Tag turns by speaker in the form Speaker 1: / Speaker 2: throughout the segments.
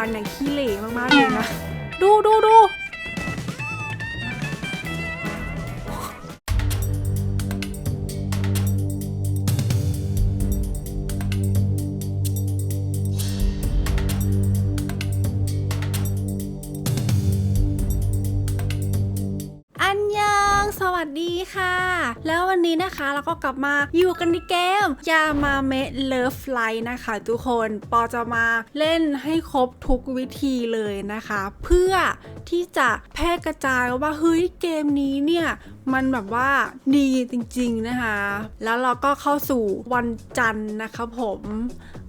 Speaker 1: ารเนี่ยขี้เหร่มากๆเลยนะ ดูดูดูอันยังสวัสดีค่ะ แล้ว นี้นะคะเราก็กลับมาอยู่กันในเกมยามาเมะเลิฟไลท์นะคะ ทุกคนปอจะมาเล่นให้ครบทุกวิธีเลยนะคะ เพื่อ ที่จะแพร่กระจายว่าเฮ้ยเกมนี้เนี่ยมันแบบว่าดีจริงๆนะคะ แล้วเราก็เข้าสู่วันจันทร์นะคะผม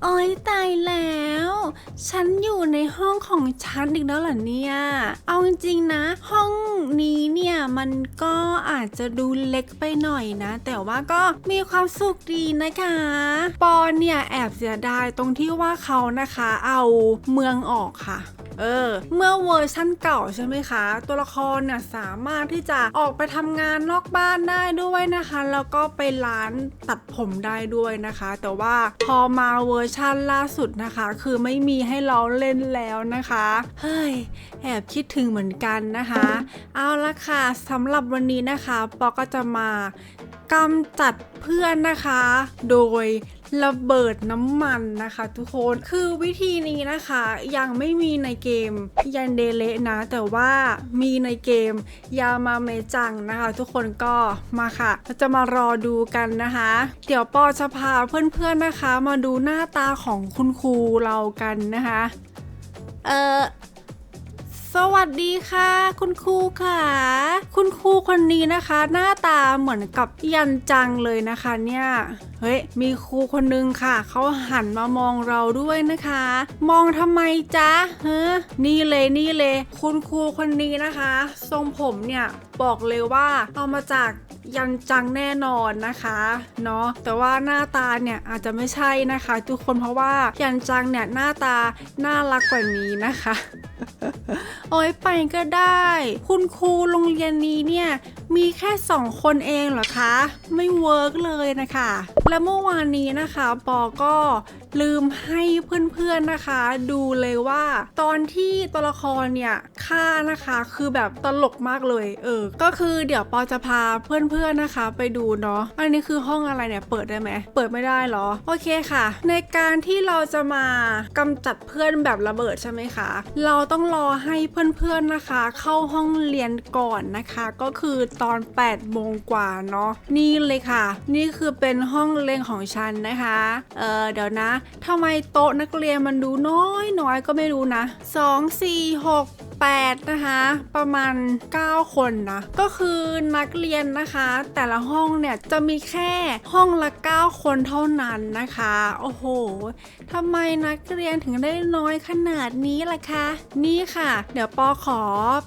Speaker 1: โอ้ยตายแล้ว ฉันอยู่ในห้องของฉันอีกแล้วเหรอเนี่ย เอาจริงๆนะ ห้องนี้เนี่ยมันก็อาจจะดูเล็กไปหน่อยนะ แต่ว่าก็มีความสุขดีนะคะ ปอนเนี่ยแอบเสียดายตรงที่ว่าเขานะคะ เอาเมืองออกค่ะ เออ เมื่อเวอร์ชั่นเก่าใช่ไหมคะ ตัวละครเนี่ยสามารถที่จะออกไปทำงานนอกบ้านได้ด้วยนะคะ แล้วก็ไปร้านตัดผมได้ด้วยนะคะ แต่ว่าพอมาเวอร์ชั่นล่าสุดนะคะ คือไม่มีให้เราเล่นแล้วนะคะ เฮ้ยแอบคิดถึงเหมือนกันนะคะ เอาละค่ะสำหรับวันนี้นะคะ ปอก็จะมากำจัดเพื่อนนะคะ โดย ระเบิดน้ำมันนะคะทุกคนคือวิธีนี้นะคะยังไม่มีในเกมยันเดเลนะ แต่ว่ามีในเกมยามาเมจังนะคะ ทุกคนก็มาค่ะเราจะมารอดูกันนะคะ เดี๋ยวปอจะพาเพื่อนๆนะคะ มาดูหน้าตาของคุณครูเรากันนะคะ เออ สวัสดีค่ะ คุณครูค่ะ คุณครูคนนี้นะคะ หน้าตาเหมือนกับยันจังเลยนะคะเนี่ยเฮ้ยมีครูคนนึงค่ะเขาหันมามองเราด้วยนะคะ มองทำไมจ๊ะเฮ้นี่เลยนี่เลย คุณครูคนนี้นะคะ ทรงผมเนี่ยบอกเลยว่าเอามาจาก ยันจังแน่นอนนะคะเนาะแต่ว่าหน้าตาเนี่ยอาจจะไม่ใช่นะคะ ทุกคนเพราะว่ายันจังเนี่ยหน้าตาน่ารักกว่านี้นะคะโอ้ยไปก็ได้ คุณครูโรงเรียนนี้เนี่ยมีแค่สองคนเองเหรอคะ ไม่เวิร์กเลยนะคะ และเมื่อวานนี้นะคะปอก็ลืมให้เพื่อนๆนะคะ ดูเลยว่า ตอนที่ตัวละครเนี่ยฆ่านะคะคือแบบตลกมากเลยเออ ก็คือเดี๋ยวปอจะพาเพื่อนๆนะคะ ไปดูเนาะอันนี้คือห้องอะไรเนี่ยเปิดได้ไหมเปิดไม่ได้เหรอโอเคค่ะ ในการที่เราจะมากำจัดเพื่อนแบบระเบิดใช่ไหมคะเราต้องรอให้เพื่อนๆนะคะ เข้าห้องเรียนก่อนนะคะ ก็คือตอน8โมงกว่าเนาะนี่เลยค่ะ นี่คือเป็นห้องเรียนของฉันนะคะเออเดี๋ยวนะทำไมโต๊ะนักเรียนมันดูน้อยน้อยก็ไม่รู้นะ 2 4 6 8 นะคะ ประมาณ 9 คนนะ ก็คือนักเรียนนะคะ แต่ละห้องเนี่ยจะมีแค่ห้องละ 9 คนเท่านั้นนะคะ โอ้โหทำไมนักเรียนถึงได้น้อยขนาดนี้ล่ะคะ นี่ค่ะ เดี๋ยวปอขอ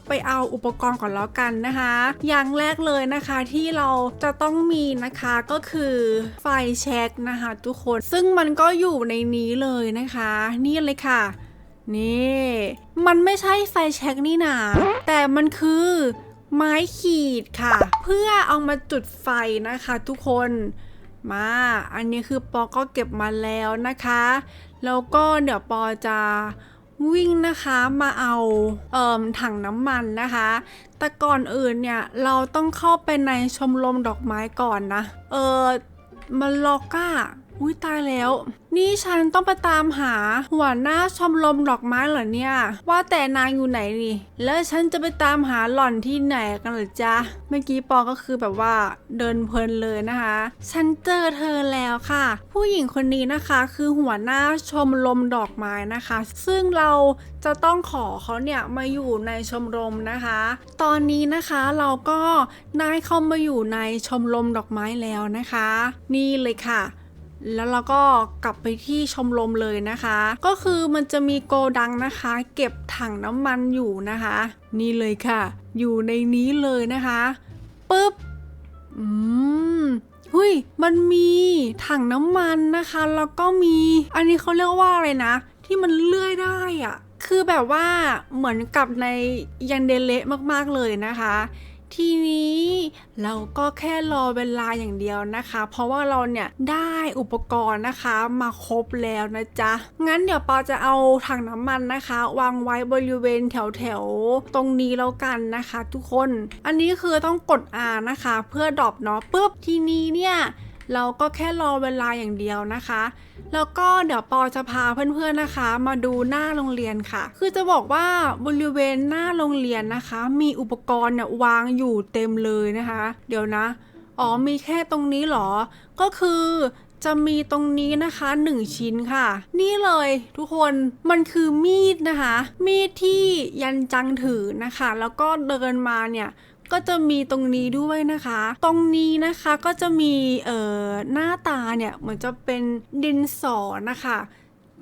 Speaker 1: ไปเอาอุปกรณ์ก่อนแล้วกันนะคะ อย่างแรกเลยนะคะที่เราจะต้องมีนะคะก็คือไฟแช็กนะคะทุกคน ซึ่งมันก็อยู่ในนี้เลยนะคะ นี่เลยค่ะ นี่ มันไม่ใช่ไฟแช็กนี่นา แต่มันคือไม้ขีดค่ะ เพื่อเอามาจุดไฟนะคะทุกคนมา อันนี้คือปอก็เก็บมาแล้วนะคะ แล้วก็เดี๋ยวปอจะวิ่งนะคะมาเอาเอ่มถังน้ำมันนะคะ แต่ก่อนอื่นเนี่ยเราต้องเข้าไปในชมรมดอกไม้ก่อนนะ เออมันล็อกอะ อุ้ยตายแล้ว นี่ฉันต้องไปตามหา หัวหน้าชมรมดอกไม้เหรอเนี่ย ว่าแต่นางอยู่ไหนนี่ แล้วฉันจะไปตามหาหล่อนที่ไหนกันหรอจ๊ะ เมื่อกี้ปอก็คือแบบว่าเดินเพลินเลยนะคะ ฉันเจอเธอแล้วค่ะ ผู้หญิงคนนี้นะคะคือหัวหน้าชมรมดอกไม้นะคะ ซึ่งเราจะต้องขอเขาเนี่ยมาอยู่ในชมรมนะคะ ตอนนี้นะคะเราก็ได้เข้ามาอยู่ในชมรมดอกไม้แล้วนะคะ นี่เลยค่ะ แล้วเราก็กลับไปที่ชมรมเลยนะคะ ก็คือมันจะมีโกดังนะคะ เก็บถังน้ำมันอยู่นะคะ นี่เลยค่ะ อยู่ในนี้เลยนะคะปึ๊บอืมหุยมันมีถังน้ำมันนะคะ แล้วก็มี อันนี้เขาเรียกว่าอะไรนะ ที่มันเลื่อยได้อะคือแบบว่าเหมือนกับในยันเดเละมากๆเลยนะคะ ทีนี้เราก็แค่รอเวลาอย่างเดียวนะคะ เพราะว่าเราเนี่ยได้อุปกรณ์นะคะมาครบแล้วนะจ๊ะ งั้นเดี๋ยวปอจะเอาถังน้ำมันนะคะ วางไว้บริเวณแถวแถวตรงนี้แล้วกันนะคะ ทุกคน อันนี้คือต้องกด R นะคะ เพื่อดรอปเนาะปุ๊บทีนี้เนี่ย เราก็แค่รอเวลาอย่างเดียวนะคะ แล้วก็เดี๋ยวปอจะพาเพื่อนๆนะคะ มาดูหน้าโรงเรียนค่ะ คือจะบอกว่าบริเวณหน้าโรงเรียนนะคะ มีอุปกรณ์เนี่ยวางอยู่เต็มเลยนะคะ เดี๋ยวนะ อ๋อมีแค่ตรงนี้เหรอ ก็คือจะมีตรงนี้นะคะหนึ่งชิ้นค่ะ นี่เลยทุกคนมันคือมีดนะคะ มีดที่ยันจังถือนะคะ แล้วก็เดินมาเนี่ย ก็จะมีตรงนี้ด้วยนะคะ ตรงนี้นะคะก็จะมีเอ่อหน้าตาเนี่ยเหมือนจะเป็นดินสอนะคะ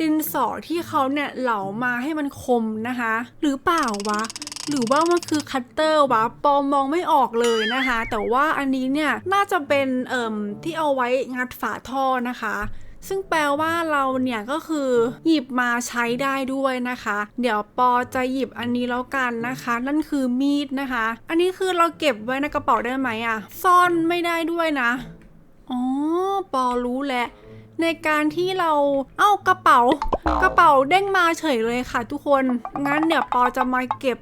Speaker 1: ดินสอที่เขาเนี่ยเหลามาให้มันคมนะคะ หรือเปล่าวะหรือว่ามันคือคัตเตอร์วะปอมมองไม่ออกเลยนะคะ แต่ว่าอันนี้เนี่ยน่าจะเป็นเอ่มที่เอาไว้งัดฝาท่อนะคะ ซึ่งแปลว่าเราเนี่ยก็คือหยิบมาใช้ได้ด้วยนะคะ เดี๋ยวปอจะหยิบอันนี้แล้วกันนะคะ นั่นคือมีดนะคะ อันนี้คือเราเก็บไว้ในกระเป๋าได้ไหมอะซ่อนไม่ได้ด้วยนะอ๋อปอรู้แหละในการที่เราเอ้ากระเป๋ากระเป๋าเด้งมาเฉยเลยค่ะทุกคน งั้นเดี๋ยวปอจะมาเก็บ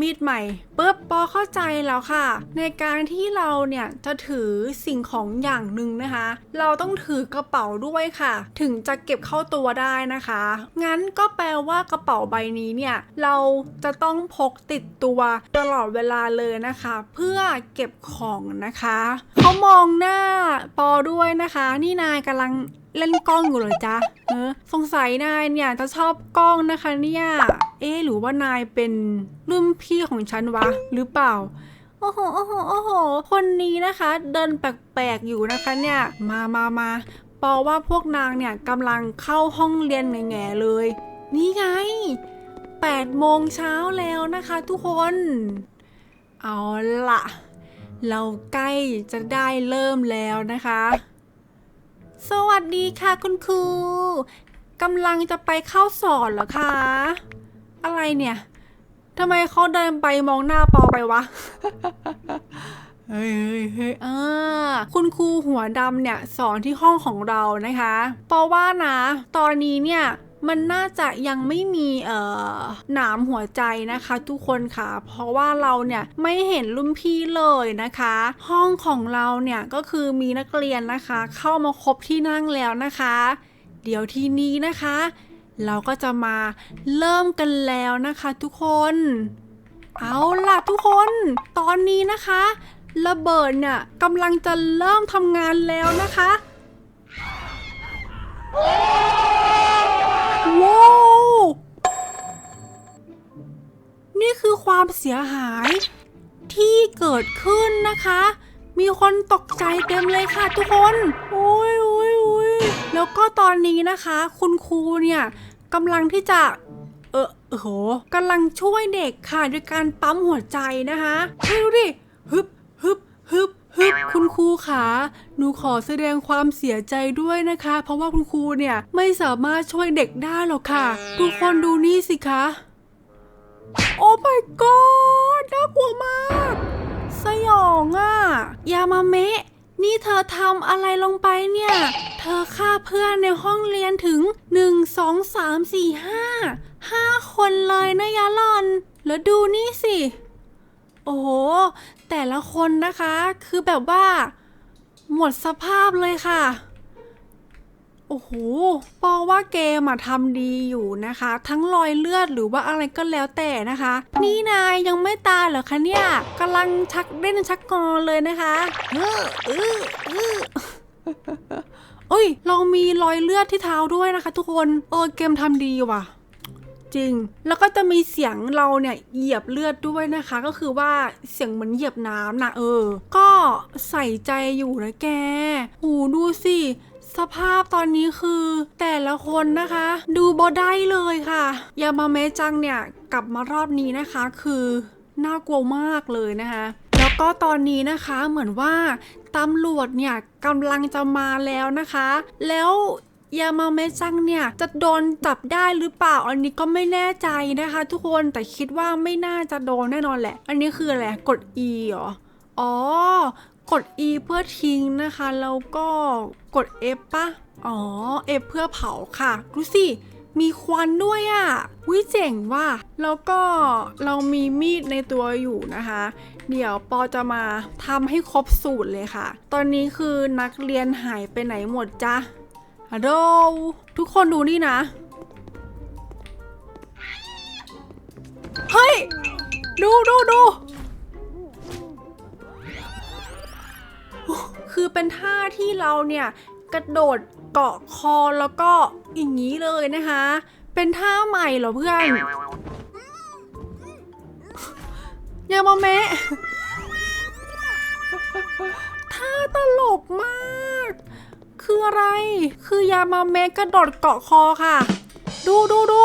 Speaker 1: มีดใหม่ปุ๊บปอเข้าใจแล้วค่ะ ในการที่เราเนี่ยจะถือสิ่งของอย่างหนึ่งนะคะ เราต้องถือกระเป๋าด้วยค่ะ ถึงจะเก็บเข้าตัวได้นะคะ งั้นก็แปลว่ากระเป๋าใบนี้เนี่ยเราจะต้องพกติดตัวตลอดเวลาเลยนะคะ เพื่อเก็บของนะคะเขามองหน้าปอด้วยนะคะ นี่นายกำลัง เล่นกล้องอยู่เหรอจ๊ะเออสงสัยนายเนี่ยจะชอบกล้องนะคะเนี่ย เอ๊หรือว่านายเป็นรุ่นพี่ของฉันวะหรือเปล่า โอ้โห โอ้โห โอ้โห คนนี้นะคะ เดินแปลกๆอยู่นะคะเนี่ย มามามาปอว่าพวกนางเนี่ยกำลังเข้าห้องเรียนแง่ๆเลย นี่ไง8โมงเช้าแล้วนะคะทุกคน เอาละเราใกล้จะได้เริ่มแล้วนะคะ สวัสดีค่ะคุณครูกำลังจะไปเข้าสอนเหรอคะ อะไรเนี่ยทำไมเขาเดินไปมองหน้าปอไปวะ เฮ้ยเฮ้ยเฮ้ยอ่าคุณครูหัวดำเนี่ยสอนที่ห้องของเรานะคะปอว่านะ ตอนนี้เนี่ย มันน่าจะยังไม่มีเอ่อหนามหัวใจนะคะทุกคนค่ะ เพราะว่าเราเนี่ยไม่เห็นรุ่นพี่เลยนะคะ ห้องของเราเนี่ยก็คือมีนักเรียนนะคะ เข้ามาครบที่นั่งแล้วนะคะ เดี๋ยวทีนี้นะคะ เราก็จะมาเริ่มกันแล้วนะคะทุกคน เอาล่ะทุกคนตอนนี้นะคะ ระเบิดเนี่ยกำลังจะเริ่มทำงานแล้วนะคะ ว้าวนี่คือความเสียหายที่เกิดขึ้นนะคะ มีคนตกใจเต็มเลยค่ะทุกคน โอ้ยโอ้ยโอ้ยแล้วก็ตอนนี้นะคะ คุณครูเนี่ยกำลังที่จะเออโอ้โหกำลังช่วยเด็กค่ะด้วยการปั๊มหัวใจนะคะเฮ้ยดูดิฮึบฮึบฮึบ ฮึบคุณครูขาหนูขอแสดงความเสียใจด้วยนะคะ เพราะว่าคุณครูเนี่ยไม่สามารถช่วยเด็กได้หรอกค่ะ ทุกคนดูนี่สิคะ โอ้ my god น่ากลัวมาก สยองอะ่ะ ยามาเมะ นี่เธอทำอะไรลงไปเนี่ย เธอฆ่าเพื่อนในห้องเรียนถึง 1 2 3 4 5 5 คนเลยนะยาลอน แล้วดูนี่สิ โอ้โห แต่ละคนนะคะ คือแบบว่า หมดสภาพเลยค่ะ โอ้โหปอว่าเกมอะทำดีอยู่นะคะ ทั้งรอยเลือดหรือว่าอะไรก็แล้วแต่นะคะ นี่นายยังไม่ตายเหรอคะเนี่ยกำลังชักเล่นชักงอเลยนะคะเออเออเออเอ้ย เรามีรอยเลือดที่เท้าด้วยนะคะ ทุกคน เออเกมทำดีว่ะ จริง แล้วก็จะมีเสียงเราเนี่ยเหยียบเลือดด้วยนะคะ ก็คือว่าเสียงเหมือนเหยียบน้ำนะเออ ก็ใส่ใจอยู่นะแก หูดูสิสภาพตอนนี้คือแต่ละคนนะคะ ดูบอได้เลยค่ะ ยามาเมจังเนี่ย กลับมารอบนี้นะคะคือน่ากลัวมากเลยนะคะ แล้วก็ตอนนี้นะคะเหมือนว่าตำรวจเนี่ยกำลังจะมาแล้วนะคะ แล้ว ยามาเมะจังเนี่ยจะโดนจับได้หรือเปล่า อันนี้ก็ไม่แน่ใจนะคะ ทุกคนแต่คิดว่าไม่น่าจะโดนแน่นอนแหละ อันนี้คืออะไรกด E เหรอ อ๋อ กด E เพื่อทิ้งนะคะ แล้วก็กด F ปะอ๋อ F เพื่อเผาค่ะ ดูสิ มีควันด้วยอะ่ะวิเจ๋งว่ะ แล้วก็เรามีมีดในตัวอยู่นะคะ เดี๋ยวปอจะมาทำให้ครบสูตรเลยค่ะ ตอนนี้คือนักเรียนหายไปไหนหมดจ๊ะ ฮัลโหลทุกคนดูนี่นะ เฮ้ย ดูดูดูคือเป็นท่าที่เราเนี่ย กระโดดเกาะคอแล้วก็อย่างนี้เลยนะคะ เป็นท่าใหม่เหรอเพื่อนยามาแมะท่าตลกมาก คืออะไร คือยามาเมกกระโดดเกาะคอค่ะ ดูดูดู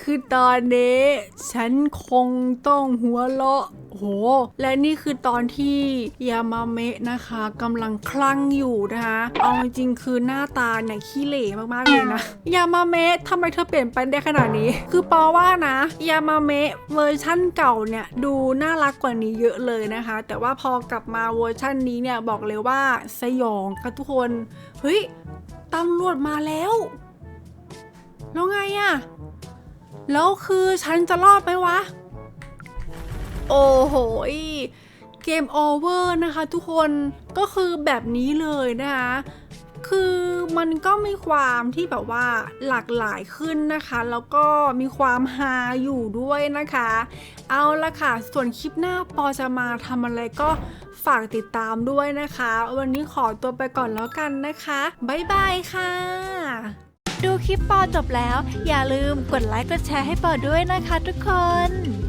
Speaker 1: คือตอนนี้ ฉันคงต้องหัวเราะ โห และนี่คือตอนที่ยามาเมะนะคะกำลังคลั่งอยู่นะคะ เอาจริงๆคือหน้าตาเนี่ยขี้เหร่มากๆเลยนะ ยามาเมะทำไมเธอเปลี่ยนไปได้ขนาดนี้ คือปอว่านะ ยามาเมะเวอร์ชั่นเก่าเนี่ยดูน่ารักกว่านี้เยอะเลยนะคะ แต่ว่าพอกลับมาเวอร์ชั่นนี้เนี่ยบอกเลยว่าสยองค่ะทุกคน เฮ้ยตำรวจมาแล้ว แล้วไงอะแล้วคือฉันจะรอดไหมวะ โอ้โหเกมโอเวอร์นะคะทุกคนก็คือแบบนี้เลยนะคะคือมันก็มีความที่แบบว่าหลากหลายขึ้นนะคะ แล้วก็มีความฮาอยู่ด้วยนะคะ เอาละค่ะ ส่วนคลิปหน้าปอจะมาทำอะไรก็ฝากติดตามด้วยนะคะ วันนี้ขอตัวไปก่อนแล้วกันนะคะ บ๊ายบายค่ะ
Speaker 2: ดูคลิปปอจบแล้ว อย่าลืมกดไลค์กดแชร์ให้ปอด้วยนะคะทุกคน